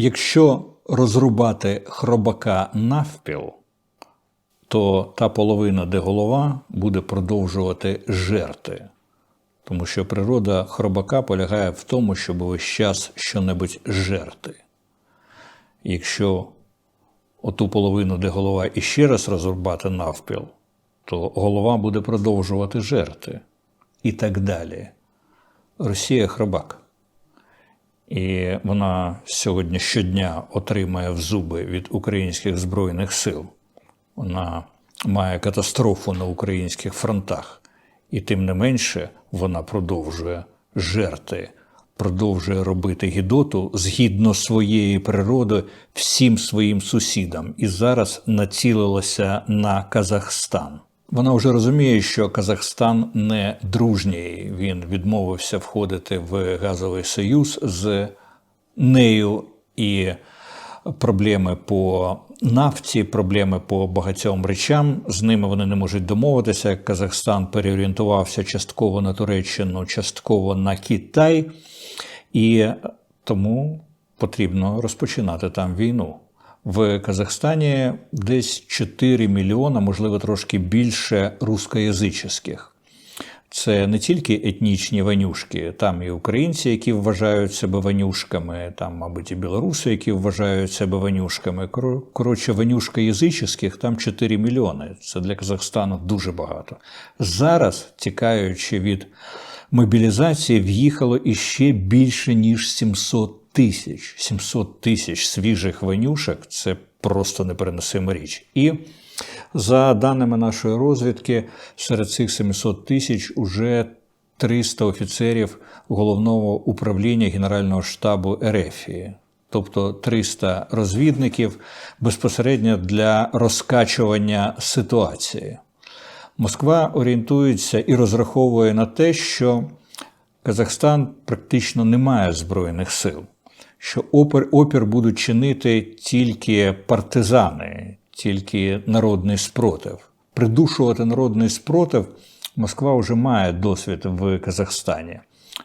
Якщо розрубати хробака навпіл, то та половина, де голова, буде продовжувати жерти. Тому що природа хробака полягає в тому, щоб весь час щонебудь жерти. Якщо оту половину, де голова іще раз розрубати навпіл, то голова буде продовжувати жерти. І так далі. Росія хробак. І вона сьогодні щодня отримає в зуби від українських збройних сил. Вона має катастрофу на українських фронтах. І тим не менше вона продовжує жерти, продовжує робити гідоту згідно своєї природи всім своїм сусідам. І зараз націлилася на Казахстан. Вона вже розуміє, що Казахстан не дружній. Він відмовився входити в газовий союз з нею і проблеми по нафті, проблеми по багатьом речам. З ними вони не можуть домовитися. Казахстан переорієнтувався частково на Туреччину, частково на Китай, і тому потрібно розпочинати там війну. В Казахстані десь 4 мільйона, можливо, трошки більше рускоязичних. Це не тільки етнічні ванюшки, там і українці, які вважають себе ванюшками, там, мабуть, і білоруси, які вважають себе ванюшками. Коротше, ванюшка язичних там 4 мільйони. Це для Казахстану дуже багато. Зараз, тікаючи від мобілізації, в'їхало іще більше ніж 700 тисяч. 700 тисяч свіжих ванюшок це просто непереносима річ. І за даними нашої розвідки, серед цих 700 тисяч уже 300 офіцерів головного управління Генерального штабу Ерефії. Тобто 300 розвідників безпосередньо для розкачування ситуації. Москва орієнтується і розраховує на те, що Казахстан практично не має збройних сил, що опір, опір будуть чинити тільки партизани, тільки народний спротив. Придушувати народний спротив Москва вже має досвід в Казахстані,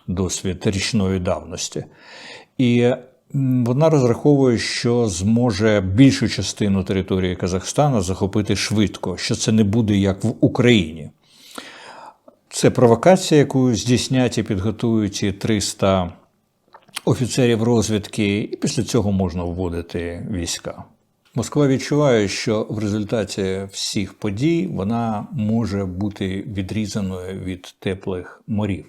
досвід річної давності. І вона розраховує, що зможе більшу частину території Казахстану захопити швидко, що це не буде як в Україні. Це провокація, яку здійснять і підготують ці 300 офіцерів розвідки, і після цього можна вводити війська. Москва відчуває, що в результаті всіх подій вона може бути відрізаною від теплих морів.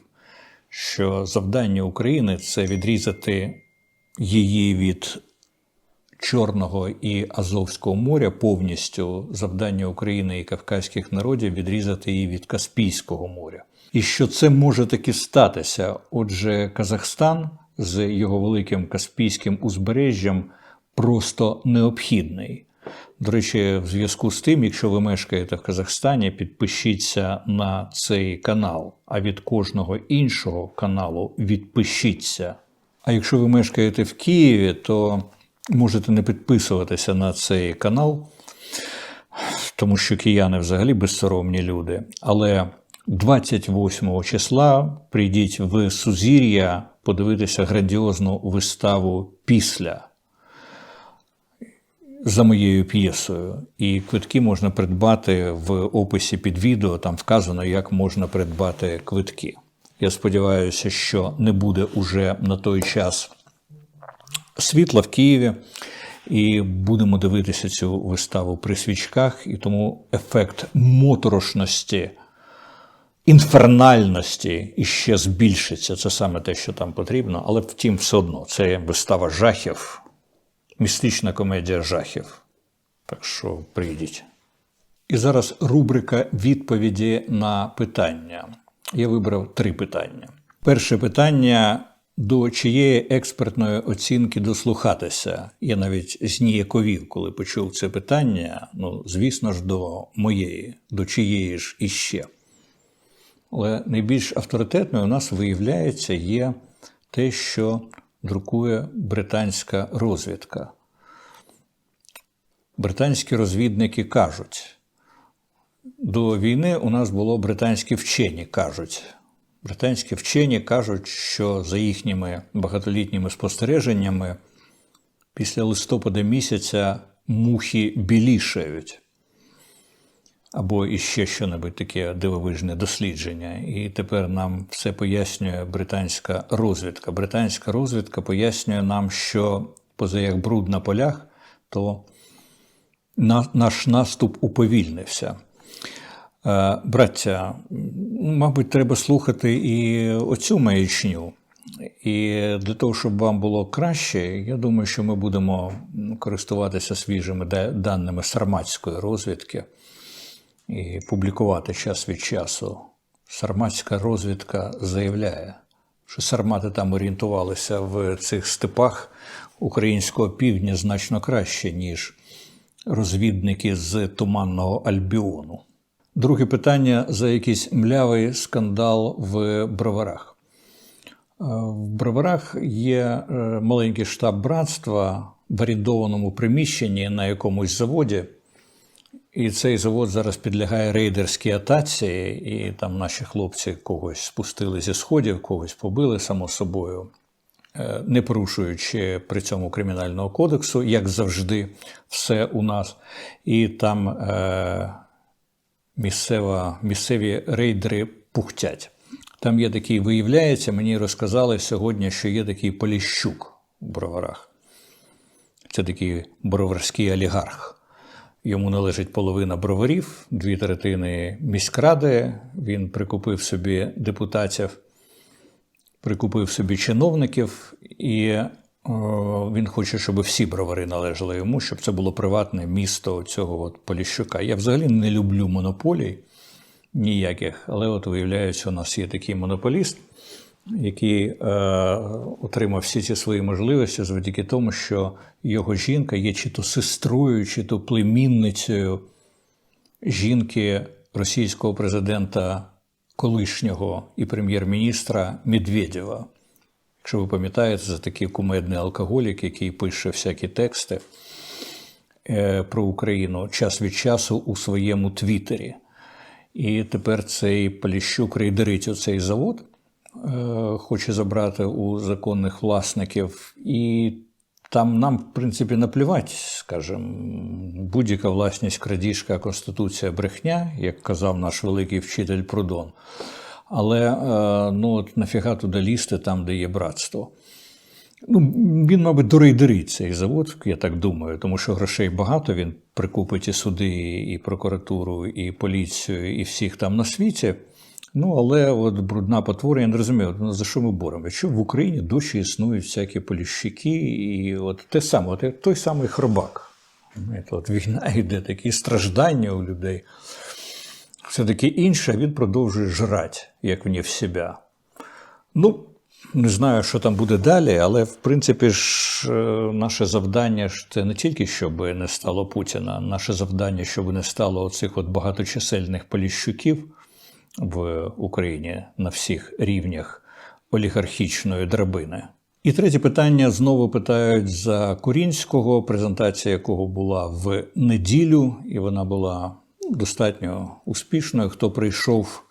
Що завдання України це відрізати її від Чорного і Азовського моря повністю завдання України і кавказьких народів відрізати її від Каспійського моря. І що це може таки статися? Отже, Казахстан з його великим Каспійським узбережжям просто необхідний. До речі, в зв'язку з тим, якщо ви мешкаєте в Казахстані, підпишіться на цей канал, а від кожного іншого каналу відпишіться. А якщо ви мешкаєте в Києві, то можете не підписуватися на цей канал, тому що кияни взагалі безсоромні люди. Але 28 числа прийдіть в Сузір'я подивитися грандіозну виставу після за моєю п'єсою. І квитки можна придбати в описі під відео, там вказано, як можна придбати квитки. Я сподіваюся, що не буде уже на той час світла в Києві. І будемо дивитися цю виставу при свічках, і тому ефект моторошності, інфернальності іще збільшиться. Це саме те, що там потрібно, але втім, все одно це вистава жахів, містична комедія жахів. Так що прийдіть. І зараз рубрика відповіді на питання. Я вибрав три питання. Перше питання. До чиєї експертної оцінки дослухатися? Я навіть зніяковів, коли почув це питання. Ну, звісно ж, до моєї, до чиєї ж іще. Але найбільш авторитетною у нас виявляється є те, що друкує британська розвідка. Британські розвідники кажуть, до війни у нас було британські вчені кажуть. Британські вчені кажуть, що за їхніми багатолітніми спостереженнями після листопада місяця мухи білішають. Або іще що-небудь таке дивовижне дослідження. І тепер нам все пояснює британська розвідка. Британська розвідка пояснює нам, що поза як бруд на полях, то на- наш наступ уповільнився. Е, Браття, мабуть, треба слухати і оцю маячню. І для того, щоб вам було краще, я думаю, що ми будемо користуватися свіжими даними сарматської розвідки і публікувати час від часу. Сарматська розвідка заявляє, що сармати там орієнтувалися в цих степах українського півдня значно краще, ніж розвідники з туманного Альбіону. Друге питання за якийсь млявий скандал в броварах. Е, В броварах є е, маленький штаб братства в орендованому приміщенні на якомусь заводі. І цей завод зараз підлягає рейдерській атаці, і там наші хлопці когось спустили зі сходів, когось побили, само собою, е, не порушуючи при цьому кримінального кодексу, як завжди, все у нас. І там е, місцева, місцеві рейдери пухтять. Там є такий, виявляється, мені розказали сьогодні, що є такий Поліщук у броварах. Це такий броварський олігарх. Йому належить половина броварів, дві третини міськради. Він прикупив собі депутатів, прикупив собі чиновників, і о, він хоче, щоб всі бровари належали йому, щоб це було приватне місто цього от Поліщука. Я взагалі не люблю монополій ніяких, але от виявляється, у нас є такий монополіст, який е, отримав всі ці свої можливості завдяки тому, що його жінка є чи то сестрою, чи то племінницею жінки російського президента колишнього і прем'єр-міністра Медведєва. Якщо ви пам'ятаєте, це такий кумедний алкоголік, який пише всякі тексти е, про Україну час від часу у своєму твіттері. І тепер цей Поліщук рейдерить оцей завод, хоче забрати у законних власників. І там нам, в принципі, наплівати, скажімо, будь-яка власність, крадіжка, конституція, брехня, як казав наш великий вчитель Прудон. Але е, ну, от нафіга туди лізти там, де є братство. Ну, він, мабуть, дорейдерить цей завод, я так думаю, тому що грошей багато. Він прикупить і суди, і прокуратуру, і поліцію, і всіх там на світі. Ну, але от брудна потвора, я не розумію, за що ми боремося? Що в Україні досі існують всякі поліщики, і от те саме, от той самий хробак. От війна йде, такі страждання у людей. Все таки інше, він продовжує жрати, як в в себе. Ну, не знаю, що там буде далі, але в принципі ж е, наше завдання ж це не тільки щоб не стало Путіна, наше завдання, щоб не стало оцих от багаточисельних поліщуків в Україні на всіх рівнях олігархічної драбини. І третє питання знову питають за Курінського, презентація якого була в неділю, і вона була достатньо успішною. Хто прийшов,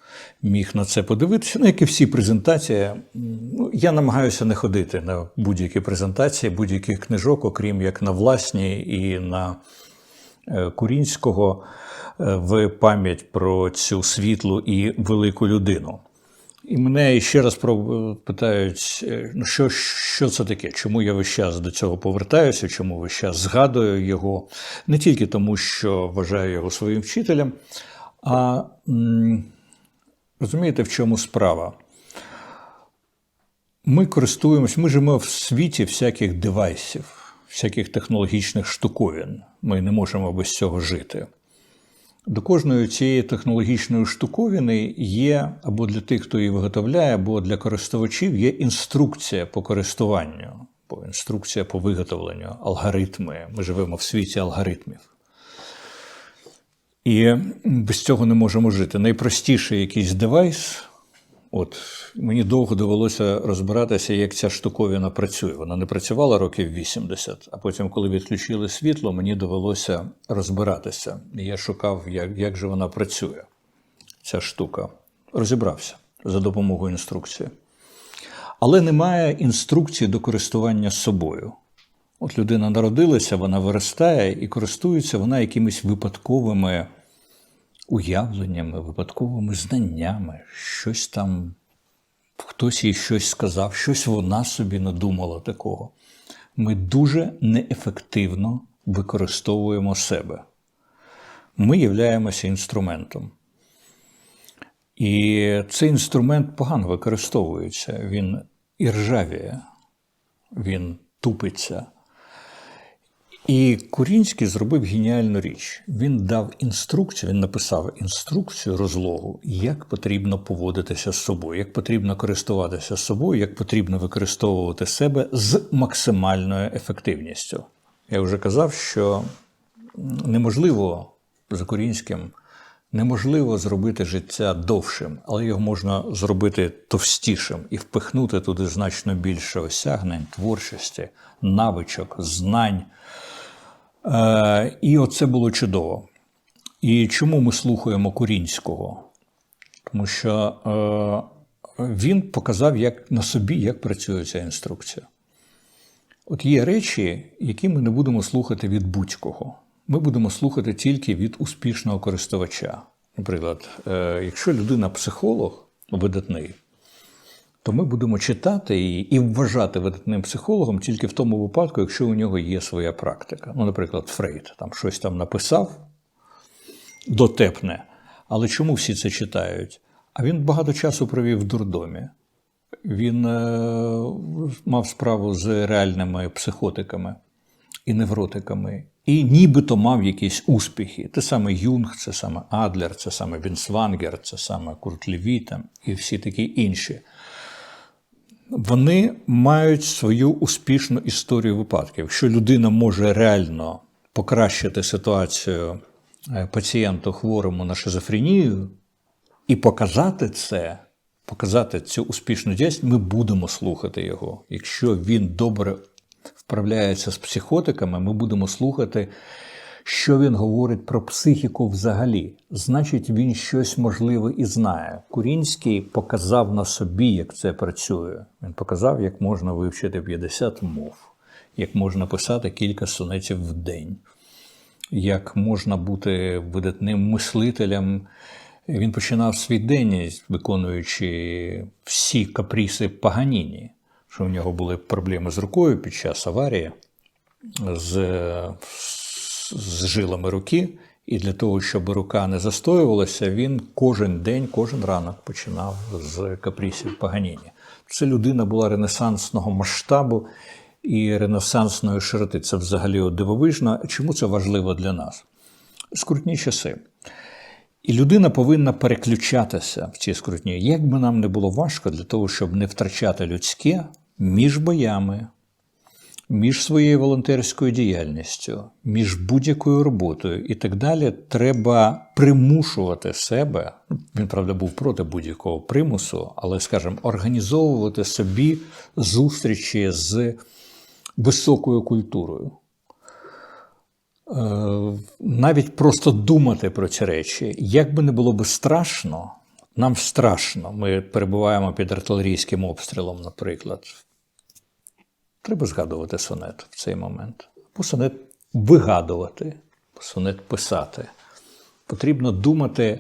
міг на це подивитися. Ну, як і всі презентації, ну, я намагаюся не ходити на будь-які презентації, будь-яких книжок, окрім як на власні і на Курінського е, в пам'ять про цю світлу і велику людину. І мене ще раз питають, е, ну що, що це таке? Чому я весь час до цього повертаюся, чому весь час згадую його не тільки тому, що вважаю його своїм вчителем, а розумієте, в чому справа? Ми користуємось, ми живемо в світі всяких девайсів, всяких технологічних штуковин. Ми не можемо без цього жити. До кожної цієї технологічної штуковини є або для тих, хто її виготовляє, або для користувачів є інструкція по користуванню, або інструкція по виготовленню, алгоритми. Ми живемо в світі алгоритмів. І без цього не можемо жити. Найпростіший якийсь девайс. От мені довго довелося розбиратися, як ця штуковина працює. Вона не працювала років 80, а потім, коли відключили світло, мені довелося розбиратися. Я шукав, як, як же вона працює, ця штука. Розібрався за допомогою інструкції. Але немає інструкції до користування собою. От людина народилася, вона виростає і користується вона якимись випадковими уявленнями, випадковими знаннями, щось там, хтось їй щось сказав, щось вона собі надумала такого. Ми дуже неефективно використовуємо себе. Ми являємося інструментом. І цей інструмент погано використовується. Він і ржавіє, він тупиться. І Курінський зробив геніальну річ. Він дав інструкцію, він написав інструкцію розлогу, як потрібно поводитися з собою, як потрібно користуватися собою, як потрібно використовувати себе з максимальною ефективністю. Я вже казав, що неможливо за Курінським неможливо зробити життя довшим, але його можна зробити товстішим і впихнути туди значно більше осягнень, творчості, навичок, знань. Е, І оце було чудово. І чому ми слухаємо Курінського? Тому що е, він показав як, на собі, як працює ця інструкція. От є речі, які ми не будемо слухати від будь-кого. Ми будемо слухати тільки від успішного користувача. Наприклад, е, якщо людина психолог видатний, то ми будемо читати її і вважати видатним психологом тільки в тому випадку, якщо у нього є своя практика. Ну, наприклад, Фрейд там щось там написав дотепне. Але чому всі це читають? А він багато часу провів в дурдомі. Він е, мав справу з реальними психотиками і невротиками, і нібито мав якісь успіхи. Те саме Юнг, це саме Адлер, це саме Вінсвангер, це саме Курт Леві і всі такі інші. Вони мають свою успішну історію випадків. Якщо людина може реально покращити ситуацію е, пацієнту хворому на шизофренію і показати це, показати цю успішну діяльність, ми будемо слухати його. Якщо він добре вправляється з психотиками, ми будемо слухати, що він говорить про психіку взагалі. Значить, він щось можливе і знає. Курінський показав на собі, як це працює. Він показав, як можна вивчити 50 мов, як можна писати кілька сонетів в день, як можна бути видатним мислителем. Він починав свій день, виконуючи всі капріси Паганіні що у нього були проблеми з рукою під час аварії з, з жилами руки. І для того, щоб рука не застоювалася, він кожен день, кожен ранок починав з капрісів Паганіні. Це людина була ренесансного масштабу і ренесансної широти. Це взагалі дивовижно. Чому це важливо для нас? Скрутні часи. І людина повинна переключатися в ці скрутні. Як би нам не було важко для того, щоб не втрачати людське, між боями, між своєю волонтерською діяльністю, між будь-якою роботою і так далі, треба примушувати себе. Він, правда, був проти будь-якого примусу, але, скажімо, організовувати собі зустрічі з високою культурою. Е, навіть просто думати про ці речі, як би не було би страшно, нам страшно. Ми перебуваємо під артилерійським обстрілом, наприклад. Треба згадувати сонет в цей момент. Або сонет вигадувати, сонет писати. Потрібно думати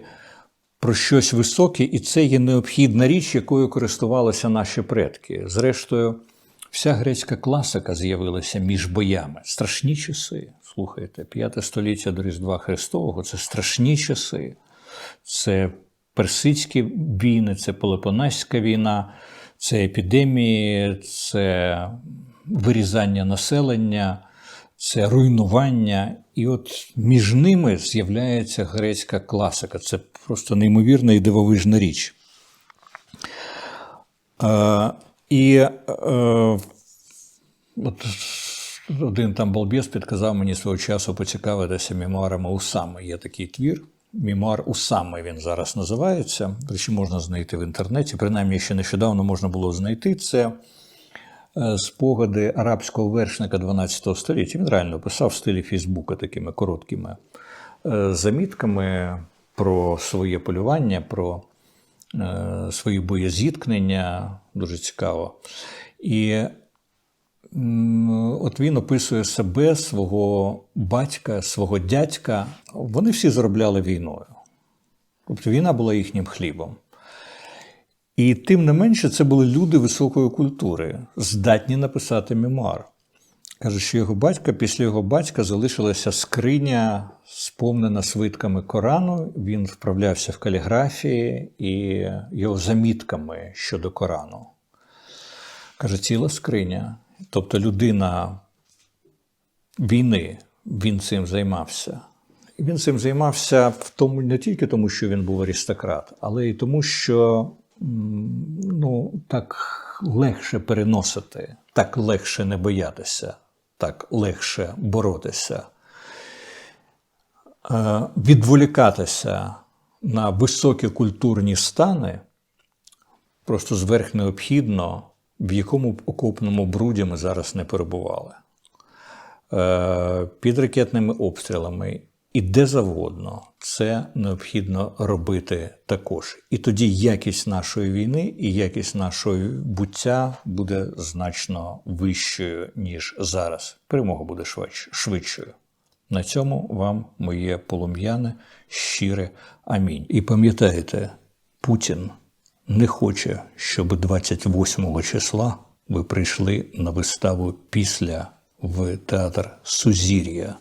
про щось високе, і це є необхідна річ, якою користувалися наші предки. Зрештою, вся грецька класика з'явилася між боями. Страшні часи. Слухайте, п'яте століття до Різдва Христового це страшні часи. Це персидські війни, це Пелопонеська війна, це епідемії, це вирізання населення, це руйнування. І от між ними з'являється грецька класика. Це просто неймовірна і дивовижна річ. Е, І е, от один там балбес підказав мені свого часу поцікавитися мемуарами Усами. Є такий твір. Мемуар Усами він зараз називається. Речі можна знайти в інтернеті. Принаймні, ще нещодавно можна було знайти це. Е, спогади арабського вершника 12 століття. Він реально писав в стилі Фейсбука такими короткими е, замітками про своє полювання, про е, свої боєзіткнення. Дуже цікаво. І от він описує себе, свого батька, свого дядька. Вони всі заробляли війною. Тобто війна була їхнім хлібом. І тим не менше, це були люди високої культури, здатні написати мемуар. Каже, що його батька, після його батька залишилася скриня, сповнена свитками Корану. Він вправлявся в каліграфії і його замітками щодо Корану. Каже, ціла скриня. Тобто людина війни, він цим займався. І він цим займався в тому не тільки тому, що він був аристократ, але й тому, що ну, так легше переносити, так легше не боятися, так легше боротися, Е, відволікатися на високі культурні стани просто зверх необхідно, в якому б окопному бруді ми зараз не перебували. Е, Під ракетними обстрілами і де завгодно це необхідно робити також. І тоді якість нашої війни і якість нашої буття буде значно вищою, ніж зараз. Перемога буде швидшою. На цьому вам моє полум'яне, щире амінь. І пам'ятайте, Путін не хоче, щоб 28 числа ви прийшли на виставу після в театр Сузір'я.